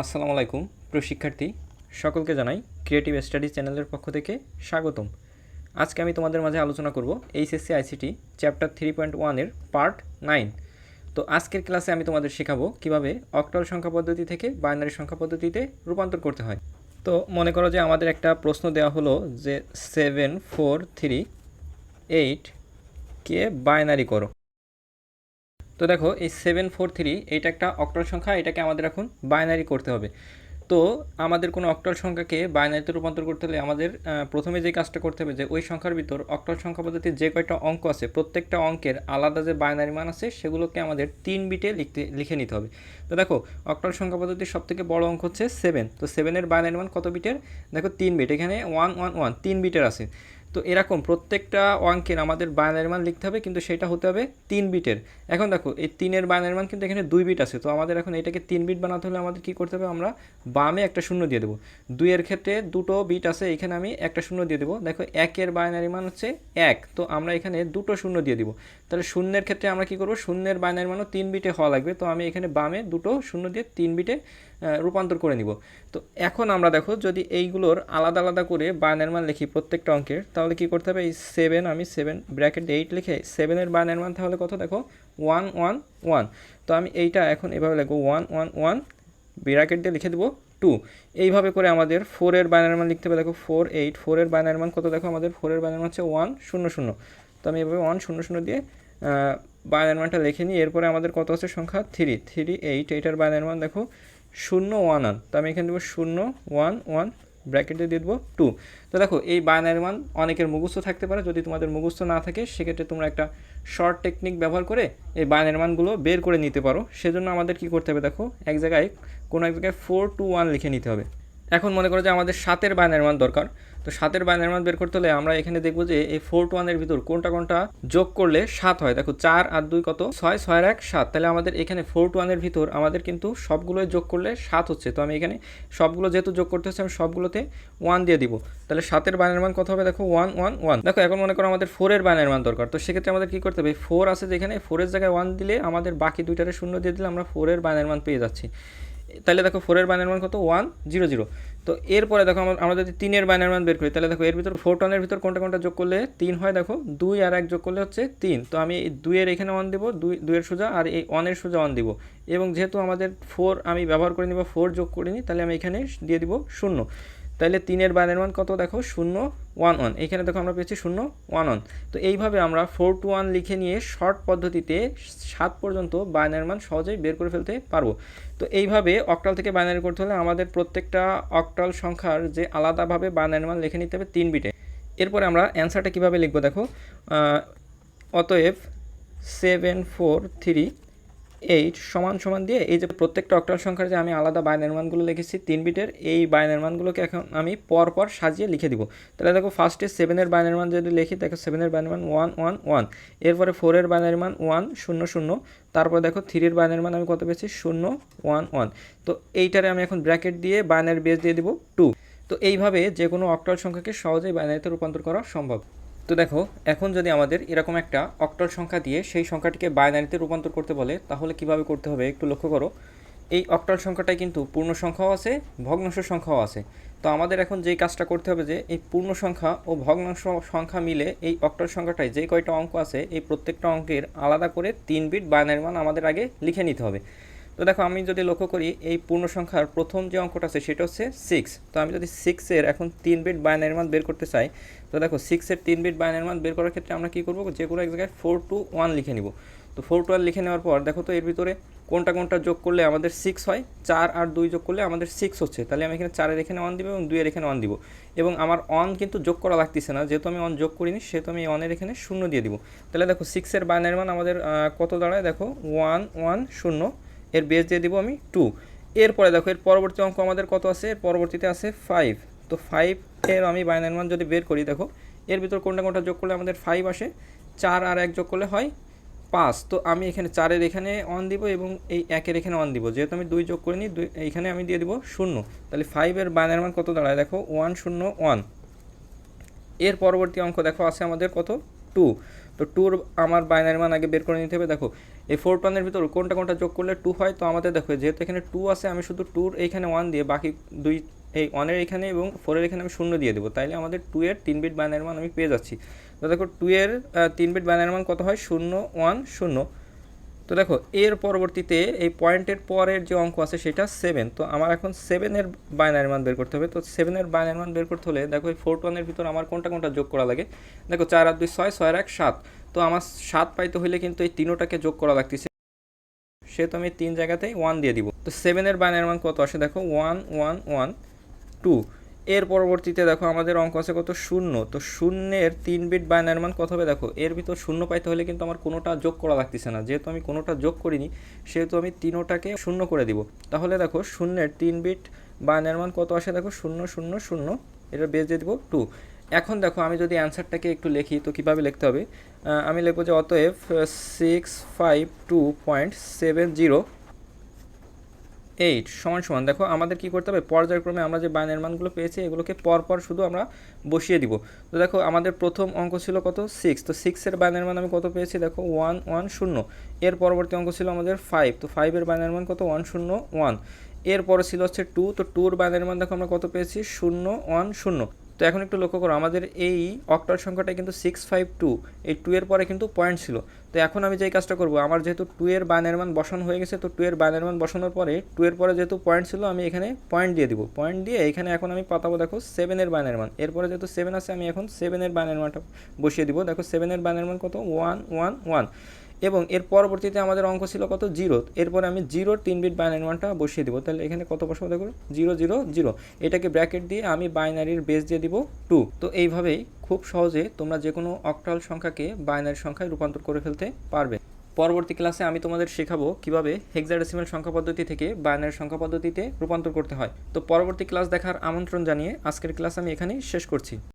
আসসালামু আলাইকুম। প্রিয় শিক্ষার্থী, সকলকে জানাই ক্রিয়েটিভ স্টাডিজ চ্যানেলের পক্ষ থেকে স্বাগতম। আজকে আমি তোমাদের মাঝে আলোচনা করব HSC ICT chapter three point ওয়ানের পার্ট নাইন তো আজকের ক্লাসে আমি তোমাদের শেখাবো কীভাবে অক্টাল সংখ্যা পদ্ধতি থেকে বাইনারি সংখ্যা পদ্ধতিতে রূপান্তর করতে হয়। তো মনে করো যে আমাদের একটা প্রশ্ন দেওয়া হলো যে সেভেন ফোর থ্রি এইট কে বাইনারি করো। তো দেখো, এই সেভেন ফোর থ্রি এইটা একটা অক্টাল সংখ্যা, এটাকে আমাদের এখন বাইনারি করতে হবে। তো আমাদের কোনো অক্টাল সংখ্যাকে বাইনারিতে রূপান্তর করতে হলে আমাদের প্রথমে যে কাজটা করতে হবে যে ওই সংখ্যার ভিতর অক্টাল সংখ্যা পদ্ধতির যে কয়টা অঙ্ক আছে, প্রত্যেকটা অঙ্কের আলাদা যে বাইনারি মান আছে, সেগুলোকে আমাদের তিন বিটে লিখতে, লিখে নিতে হবে। তো দেখো, অক্টাল সংখ্যা পদ্ধতির সব থেকে বড় অঙ্ক হচ্ছে সেভেন তো সেভেনের বাইনারি মান কত বিটের? দেখো, তিন বিট। এখানে ওয়ান ওয়ান ওয়ান তিন বিটের আছে। তো এরকম প্রত্যেকটা অঙ্কের আমাদের বাইনারি মান লিখতে হবে, কিন্তু সেটা হতে হবে তিন বিটের। এখন দেখো, এই তিনের বাইনারি মান কিন্তু এখানে দুই বিট আছে, তো আমাদের এখন এটাকে তিন বিট বানাতে হলে আমাদের কী করতে হবে? আমরা বামে একটা শূন্য দিয়ে দেবো। দুইয়ের ক্ষেত্রে দুটো বিট আছে, এখানে আমি একটা শূন্য দিয়ে দেবো। দেখো, একের বাইনারি মান হচ্ছে এক, তো আমরা এখানে দুটো শূন্য দিয়ে দিব। তাহলে শূন্যের ক্ষেত্রে আমরা কি করব? শূন্যের বাইনারি মানও তিন বিটে হওয়া লাগবে। তো আমি এখানে বামে দুটো শূন্য দিয়ে তিন বিটে রূপান্তর করে নিব। তো এখন আমরা দেখো, যদি এইগুলোর আলাদা আলাদা করে বাইনারি মান লিখি প্রত্যেকটা অঙ্কের, তাহলে কি করতে হবে? এই সেভেন আমি সেভেন ব্র্যাকেট এইট লিখে সেভেনের বাইনারি মান তাহলে কত দেখো? ওয়ান ওয়ান ওয়ান তো আমি এইটা এখন এভাবে লিখব ওয়ান ওয়ান ওয়ান ব্র্যাকেট দিয়ে লিখে দেবো টু এইভাবে করে আমাদের ফোরের বাইনারি মান লিখতে হবে। দেখো ফোর এইট ফোরের বাইনারি মান কত দেখো? আমাদের ফোরের বাইনারি মান হচ্ছে ওয়ান শূন্য শূন্য। তো আমি এভাবে ওয়ান শূন্য শূন্য দিয়ে বাইনারি মানটা লিখে নিই, এরপরে আমাদের কত আছে সংখ্যা? থ্রি থ্রি এইট এইটার বাইনারি মান দেখো, শূন্য ওয়ান ওয়ান তো আমি এখানে দেবো শূন্য ওয়ান ওয়ান ব্র্যাকেটে দিয়ে দেবো টু তো দেখো, এই বাইনারি মান অনেকের মুখস্থ থাকতে পারে, যদি তোমাদের মুখস্থ না থাকে, সেক্ষেত্রে তোমরা একটা শর্ট টেকনিক ব্যবহার করে এই বাইনারি মানগুলো বের করে নিতে পারো। সেজন্য আমাদের কি করতে হবে দেখো, এক জায়গায়, কোনো এক জায়গায় ফোর টু ওয়ান লিখে নিতে হবে। এখন মনে করো যে আমাদের সাতের বাইনারি মান দরকার। তো সাতের বাইনারি মান বের করতে হলে আমরা এখানে দেখব যে এই ফোর টু ওয়ানের ভিতর কোনটা কোনটা যোগ করলে সাত হয়। দেখো চার আর দুই কত? ছয়, ছয়ের এক, সাত। তাহলে আমাদের এখানে ফোর টু ওয়ানের ভিতর আমাদের কিন্তু সবগুলোই যোগ করলে সাত হচ্ছে। তো আমি এখানে সবগুলো যেহেতু যোগ করতে হচ্ছে, আমি সবগুলোতে ওয়ান দিয়ে দিব। তাহলে সাতের বাইনারি মান কত হবে? দেখো ওয়ান ওয়ান ওয়ান। দেখো এখন মনে করো আমাদের ফোরের বাইনারি মান দরকার। তো সেক্ষেত্রে আমাদের কী করতে হবে? ফোর আছে যেখানে, ফোরের জায়গায় ওয়ান দিলে আমাদের বাকি দুইটারে শূন্য দিয়ে দিলে আমরা ফোরের বাইনারি মান পেয়ে যাচ্ছি। তাহলে দেখো ফোরের বাইনারি মান কত? ওয়ান জিরো জিরো তো এরপরে দেখো আমরা যদি তিনের বাইনারি মান বের করি, তাহলে দেখো এর ভিতর ফোর টনের ভিতর কোনটা কোনটা যোগ করলে তিন হয়? দেখো দুই আর এক যোগ করলে হচ্ছে তিন। তো আমি এই দুইয়ের এখানে ওয়ান দিব, দুই দুইয়ের সোজা আর এই ওয়ানের সোজা ওয়ান দিব। এবং যেহেতু আমাদের ফোর আমি ব্যবহার করে নিব ফোর যোগ করিনি তাহলে আমি এখানে দিয়ে দিব শূন্য। তাহলে তিনের বাইনের মান কত দেখো? শূন্য ওয়ান ওয়ান এখানে দেখো আমরা পেয়েছি শূন্য ওয়ান ওয়ান তো এইভাবে আমরা ফোর টু ওয়ান লিখে নিয়ে শর্ট পদ্ধতিতে সাত পর্যন্ত বাইনারি মান সহজেই বের করে ফেলতে পারব। তো এইভাবে অক্টাল থেকে বাইনারি করতে হলে আমাদের প্রত্যেকটা অক্টাল সংখ্যার যে আলাদাভাবে বাইনারি মান লিখে নিতে হবে তিন বিটে এরপরে আমরা অ্যান্সারটা কীভাবে লিখব দেখো? অতএব সেভেন ফোর থ্রি এইট সমান সমান দিয়ে এই যে প্রত্যেকটা অক্টাল সংখ্যার যে আমি আলাদা বাইনারি মানগুলো লিখেছি তিন বিটের, এই বাইনারি মানগুলোকে এখন আমি পর পর সাজিয়ে লিখে দিব। তাহলে দেখো ফার্স্টে সেভেনের বাইনারি মান যদি লিখি, দেখো সেভেনের বাইনারি মান ওয়ান ওয়ান ওয়ান এরপরে ফোরের বাইনারি মান ওয়ান শূন্য শূন্য। তারপর দেখো থ্রির বাইনারি মান আমি কত পেয়েছি? শূন্য ওয়ান ওয়ান তো এইটারে আমি এখন ব্র্যাকেট দিয়ে বাইনারি বেস দিয়ে দিব টু তো এইভাবে যে কোনো অক্টাল সংখ্যাকে সহজেই বাইনারিতে রূপান্তর করা সম্ভব। তো দেখো, এখন যদি আমাদের এরকম একটা অক্টাল সংখ্যা দিয়ে সেই সংখ্যাটিকে বাইনারিতে রূপান্তর করতে বলে, তাহলে কীভাবে করতে হবে একটু লক্ষ্য করো। এই অক্টাল সংখ্যাটায় কিন্তু পূর্ণ সংখ্যাও আছে, ভগ্নাংশ সংখ্যাও আছে। তো আমাদের এখন যেই কাজটা করতে হবে যে, এই পূর্ণ সংখ্যা ও ভগ্নাংশ সংখ্যা মিলে এই অক্টাল সংখ্যাটায় যে কয়টা অঙ্ক আছে, এই প্রত্যেকটা অঙ্কের আলাদা করে তিন বিট বাইনারি মান আমাদের আগে লিখে নিতে হবে। তো দেখো, আমি যদি লক্ষ্য করি, এই পূর্ণ সংখ্যার প্রথম যে অঙ্কটা আছে, সেটা হচ্ছে সিক্স তো আমি যদি সিক্সের এখন তিন বিট বাইনারি মান বের করতে চাই, তো দেখো সিক্সের তিন বিট বাইনারি মান বের করার ক্ষেত্রে আমরা কী করব? যে কোনো এক জায়গায় ফোর টু ওয়ান লিখে নিব। তো ফোর টু ওয়ান লিখে নেওয়ার পর, দেখো তো এর ভিতরে কোনটা কোনটা যোগ করলে আমাদের সিক্স হয়, চার আর দুই যোগ করলে আমাদের সিক্স হচ্ছে। তাহলে আমি এখানে চারের এখানে ওয়ান দিব এবং দুইয়ের এখানে ওয়ান দিব। এবং আমার অন কিন্তু যোগ করা লাগতেছে না। যেহেতু আমি অন যোগ করিনি, সেহেতু আমি অনের এখানে শূন্য দিয়ে দিব। তাহলে দেখো সিক্সের বাইনারি মান আমাদের কত দাঁড়ায়? দেখো ওয়ান ওয়ান শূন্য। এর বেস দিয়ে দিব আমি টু এরপরে দেখো, এর পরবর্তী অঙ্ক আমাদের কত আছে? এর পরবর্তীতে আছে ফাইভ তো ফাইভ এর আমি বাইনারি মান যদি বের করি, দেখো, এর ভিতর কোনটা কোনটা যোগ করলে আমাদের ফাইভ আসে? চার আর এক যোগ করলে হয় পাঁচ। তো আমি এখানে চারের এখানে অন দিব এবং এই একের এখানে অন দিব। যেহেতু আমি দুই যোগ করিনি দুই, এইখানে আমি দিয়ে দিব শূন্য। তাহলে ফাইভের বাইনারি মান কত দাঁড়ায়? দেখো ওয়ান শূন্য ওয়ানের পরবর্তী অঙ্ক দেখো, আছে আমাদের কত? টু। তো টুর আমার বাইনারি মান আগে বের করে নিতে হবে। দেখো, এই ফোর ওয়ানের ভিতর কোনটা কোনটা যোগ করলে টু হয়, তো আমাদের দেখো, যেহেতু এখানে টু আছে, আমি শুধু টুর এইখানে ওয়ান দিয়ে বাকি দুই, এই ওয়ানের এখানে এবং ফোরের এখানে আমি শূন্য দিয়ে দেবো। তাইলে আমাদের টু এর তিন বিট বাইনারি মান আমি পেয়ে যাচ্ছি। তো দেখো টু এর তিন বিট বাইনারি মান কত হয়? শূন্য ওয়ান শূন্য। তো দেখো, এর পরবর্তীতে এই পয়েন্টের পরের যে অঙ্ক আছে সেটা সেভেন তো আমার এখন সেভেনের বাইনারি মান বের করতে হবে। তো সেভেনের বাইনারি মান বের করতে হলে দেখো এই ফোর ওয়ানের ভিতর আমার কোনটা কোনটা যোগ করা লাগে? দেখো, চার আর দুই ছয় ছয় এক সাত। তো আমার সাত পাইতে হলে কিন্তু এই তিনোটাকে যোগ করা লাগতেছে। সে তো আমি তিন জায়গাতেই ওয়ান দিয়ে দিব। তো সেভেনের বাইনারি মান কত আসে? দেখো ওয়ান ওয়ান ওয়ান টু এর পরবর্তীতে দেখো আমাদের অঙ্ক আছে কত শূন্য। তো শূন্যের তিন বিট বাইনারি মান কত হবে? দেখো, এর ভিতর শূন্য পাইতে হলে কিন্তু আমার কোনোটা যোগ করা লাগতেছে না। যেহেতু আমি কোনোটা যোগ করিনি, সেহেতু আমি তিনোটাকে শূন্য করে দিব। তাহলে দেখো, শূন্যের তিন বিট বাইনারি মান কত আসে? দেখো, শূন্য শূন্য শূন্য। এটা বেজ দিব টু এখন দেখো, আমি যদি অ্যান্সারটাকে একটু লিখি, তো কীভাবে লিখতে হবে? আমি লিখব যে অতএব six five two point seven zero eight সমান সমান। দেখো, আমাদের কি করতে হবে? পর্যায়ক্রমে আমরা যে বাইনের মানগুলো পেয়েছি, এগুলোকে পরপর শুধু আমরা বসিয়ে দিব। তো দেখো, আমাদের প্রথম অঙ্ক ছিল কত? সিক্স তো সিক্সের বাইনের মান আমি কত পেয়েছি? দেখো ওয়ান ওয়ান শূন্য। এর পরবর্তী অঙ্ক ছিল আমাদের ফাইভ তো ফাইভের বাইনের মান কত? ওয়ান শূন্য ওয়ান এরপরে ছিল হচ্ছে টু তো টুর বাইনের মান দেখো আমরা কত পেয়েছি? শূন্য ওয়ান শূন্য। তো এখন একটু লক্ষ্য করো, আমাদের এই অক্টাল সংখ্যাটা কিন্তু সিক্স ফাইভ টু এই টু এর পরে কিন্তু পয়েন্ট ছিল। তো এখন আমি যেই কাজটা করব, আমার যেহেতু টু এর বানের মান বসানো হয়ে গেছে, তো টু এর বানের মান বসানোর পরে টু এর পরে যেহেতু পয়েন্ট ছিল, আমি এখানে পয়েন্ট দিয়ে দিব। পয়েন্ট দিয়ে এখানে এখন আমি পাতাবো, দেখো সেভেনের বানের মান। এরপরে যেহেতু সেভেন আছে, আমি এখন সেভেনের বানের মানটা বসিয়ে দিব। দেখো সেভেনের বানের মান কত? ওয়ান ওয়ান ওয়ান এবং এর পরবর্তীতে আমাদের অঙ্ক ছিল কত? জিরো। এরপরে আমি জিরোর তিন বিট বাইনারি মানটা বসিয়ে দিব। তাহলে এখানে কত বসাবো দেখো জিরো জিরো জিরো। এটাকে ব্র্যাকেট দিয়ে আমি বাইনারির বেস দিয়ে দিব টু তো এইভাবেই খুব সহজে তোমরা যে কোনো অক্টাল সংখ্যাকে বাইনারি সংখ্যায় রূপান্তর করে ফেলতে পারবে। পরবর্তী ক্লাসে আমি তোমাদের শেখাবো কীভাবে হেক্সাডেসিমাল সংখ্যা পদ্ধতি থেকে বাইনারি সংখ্যা পদ্ধতিতে রূপান্তর করতে হয়। তো পরবর্তী ক্লাস দেখার আমন্ত্রণ জানিয়ে আজকের ক্লাস আমি এখানেই শেষ করছি।